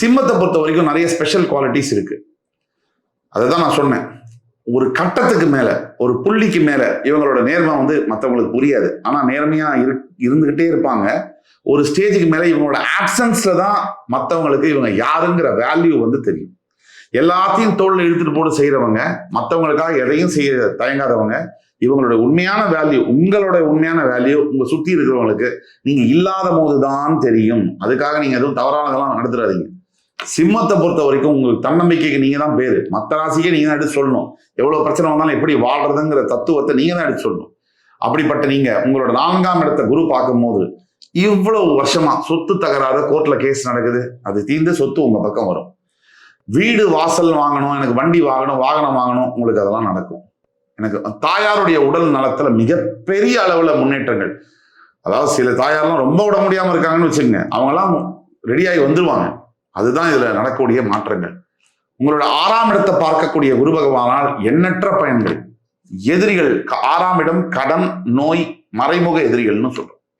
சிம்மத்தை பொறுத்த வரைக்கும் நிறைய ஸ்பெஷல் குவாலிட்டிஸ் இருக்கு. அதை தான் நான் சொன்னேன். ஒரு கட்டத்துக்கு மேல ஒரு புள்ளிக்கு மேல இவங்களோட நேர்மை வந்து மற்றவங்களுக்கு புரியாது. ஆனா நேர்மையா இரு இருந்துகிட்டே இருப்பாங்க. ஒரு ஸ்டேஜுக்கு மேல இவங்களோட ஆப்சன்ஸ்ல தான் மற்றவங்களுக்கு இவங்க யாருங்கிற வேல்யூ வந்து தெரியும். எல்லாத்தையும் தோல்ல இழுத்துட்டு போட்டு செய்யறவங்க மற்றவங்களுக்காக எதையும் செய்ய தயங்காதவங்க இவங்களோட உண்மையான வேல்யூ உங்களோட உண்மையான வேல்யூ உங்க சுத்தி இருக்கிறவங்களுக்கு நீங்க இல்லாத போதுதான் தெரியும். அதுக்காக நீங்க எதுவும் தவறானதெல்லாம் நடத்துறாதீங்க. சிம்மத்தை பொறுத்த வரைக்கும் உங்களுக்கு தன்னம்பிக்கைக்கு நீங்க தான் பேரு. மற்ற ராசிக்கே நீங்க தான் எடுத்து சொல்லணும். எவ்வளவு பிரச்சனை வந்தாலும் எப்படி வாழ்றதுங்கிற தத்துவத்தை நீங்க தான் எடுத்து சொல்லணும். அப்படிப்பட்ட நீங்க உங்களோட நான்காம் இடத்த குரு பார்க்கும்போது இவ்வளவு வருஷமா சொத்து தகராறு கோர்ட்ல கேஸ் நடக்குது. அது தீர்ந்து சொத்து உங்க பக்கம் வரும். வீடு வாசல் வாங்கணும் எனக்கு வண்டி வாங்கணும் வாகனம் வாங்கணும் உங்களுக்கு அதெல்லாம் நடக்கும். எனக்கு தாயாருடைய உடல் நலத்துல மிகப்பெரிய அளவுல முன்னேற்றங்கள். அதாவது சில தாயார்லாம் ரொம்ப விட முடியாம இருக்காங்கன்னு வச்சுக்கோங்க. அவங்கெல்லாம் ரெடியாகி வந்துருவாங்க. அதுதான் இதுல நடக்கக்கூடிய மாற்றங்கள். உங்களோட ஆறாம் இடத்தை பார்க்கக்கூடிய குரு பகவானால் எண்ணற்ற பயன்கள். எதிரிகள் ஆறாம் இடம் கடன் நோய் மறைமுக எதிரிகள்னு சொல்றோம்.